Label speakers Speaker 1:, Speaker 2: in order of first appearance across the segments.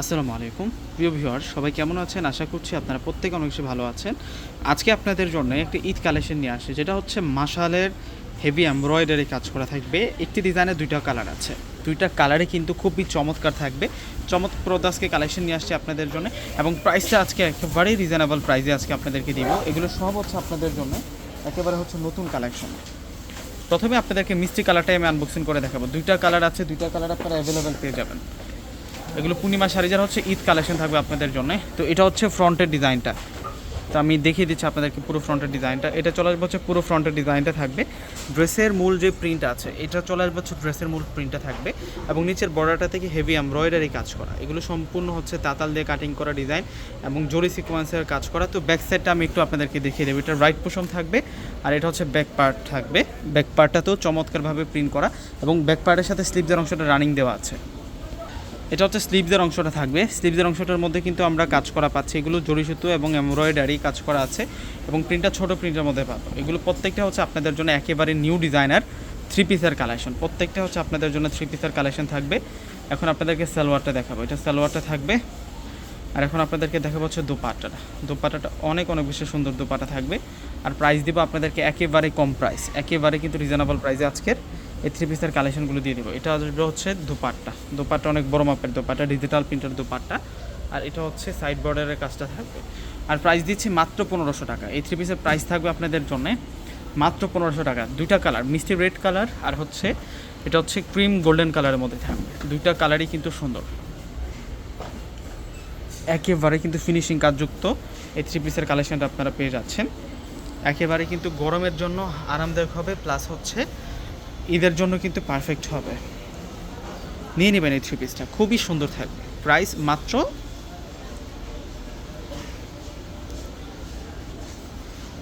Speaker 1: আসসালামু আলাইকুম। প্রিয় ভিউয়ার সবাই কেমন আছেন? আশা করছি আপনারা প্রত্যেকে অনেক বেশি ভালো আছেন। আজকে আপনাদের জন্য একটি ঈদ কালেকশন নিয়ে আসে যেটা হচ্ছে মাশালের হেভি এমব্রয়ডারি কাজ করা থাকবে। একটি ডিজাইনের দুইটা কালার আছে। দুইটা কালারে কিন্তু খুবই চমৎকার থাকবে। চমৎপ্রদ আজকে কালেকশন নিয়ে আসছে আপনাদের জন্য এবং প্রাইসটা আজকে একেবারেই রিজনেবল প্রাইসে আজকে আপনাদেরকে দিব। এগুলো সব হচ্ছে আপনাদের জন্য একেবারে হচ্ছে নতুন কালেকশন। প্রথমে আপনাদেরকে মিষ্টি কালারটাই আমি আনবক্সিং করে দেখাবো। দুইটা কালার আছে, দুইটা কালার আপনারা অ্যাভেলেবেল পেয়ে যাবেন। এগুলো পূর্ণিমা শাড়ি যারা হচ্ছে ঈদ কালেকশন থাকবে আপনাদের জন্য। তো এটা হচ্ছে ফ্রন্টের ডিজাইনটা তো আমি দেখিয়ে দিচ্ছি আপনাদেরকে পুরো ফ্রন্টের ডিজাইনটা এটা চলে আসবে হচ্ছে পুরো ফ্রন্টের ডিজাইনটা থাকবে। ড্রেসের মূল যে প্রিন্ট আছে, এটা চলে আসবে হচ্ছে ড্রেসের মূল প্রিন্টটা থাকবে। এবং নিচের বর্ডারটা থেকে হেভি এমব্রয়ডারি কাজ করা। এগুলো সম্পূর্ণ হচ্ছে তাতাল দিয়ে কাটিং করা ডিজাইন এবং জরি সিকোয়েন্সের কাজ করা। তো ব্যাক সাইডটা আমি একটু আপনাদেরকে দেখিয়ে দেবো। এটা রাইট পোষণ থাকবে আর এটা হচ্ছে ব্যাক পার্ট থাকবে। ব্যাক পার্টটাতেও চমৎকারভাবে প্রিন্ট করা এবং ব্যাক পার্টের সাথে স্লিপদের অংশটা রানিং দেওয়া আছে। এটা হচ্ছে স্লিভসের অংশটা থাকবে। স্লিভসের অংশটার মধ্যে কিন্তু আমরা কাজ করা পাচ্ছি। এগুলো জড়ি সুতো এবং এমব্রয়ডারি কাজ করা আছে এবং প্রিন্টটা ছোট প্রিন্টের মধ্যে পাবো। এগুলো প্রত্যেকটা হচ্ছে আপনাদের জন্য একেবারে নিউ ডিজাইনার থ্রি পিসের কালেকশন প্রত্যেকটা হচ্ছে আপনাদের জন্য থ্রি পিসের কালেকশন থাকবে। এখন আপনাদেরকে সালোয়ারটা দেখাবো। এটা সালোয়ারটা থাকবে। আর এখন আপনাদেরকে দেখাবো হচ্ছে দোপাট্টাটা। দোপাট্টাটা অনেক অনেক বেশি সুন্দর দোপাটা থাকবে। আর প্রাইস দিব আপনাদেরকে একেবারে কম প্রাইস একেবারে কিন্তু রিজনেবল প্রাইসে আজকের। এই থ্রি পিসের কালেকশনগুলো দিয়ে দেবো। এটা আসবে হচ্ছে দোপাট্টা। দোপাট্টা অনেক বড় মাপের দোপাট্টা ডিজিটাল প্রিন্টের দোপাট্টা। আর এটা হচ্ছে সাইড বর্ডারের কাজটা থাকবে। আর প্রাইস দিচ্ছি মাত্র পনেরোশো টাকা। এই থ্রি পিসের প্রাইস থাকবে আপনাদের জন্য মাত্র পনেরোশো টাকা। দুইটা কালার মিষ্টি রেড কালার আর হচ্ছে, এটা হচ্ছে ক্রিম গোল্ডেন কালারের মধ্যে থাকবে। দুইটা কালারই কিন্তু সুন্দর। একেবারে কিন্তু ফিনিশিং কাজযুক্ত এই থ্রি পিসের কালেকশনটা আপনারা পেয়ে যাচ্ছেন। একেবারে কিন্তু গরমের জন্য আরামদায়ক হবে প্লাস হচ্ছে ঈদের জন্য কিন্তু পারফেক্ট হবে। নিয়ে নেবেন এই থ্রি পিসটা খুবই সুন্দর থাকবে। প্রাইস মাত্র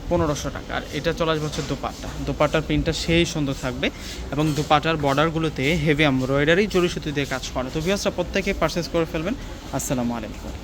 Speaker 1: পনেরোশো টাকা। আর এটা চলে আসবে হচ্ছে দোপাট্টা। দোপাট্টার প্রিন্টটা সেই সুন্দর থাকবে এবং দোপাটার বর্ডারগুলোতে হেভি এমব্রয়ডারি জড়ি সুতি দিয়ে কাজ করা। তো ভিউসটা প্রত্যেকে পারচেস করে ফেলবেন। আসসালামু আলাইকুম।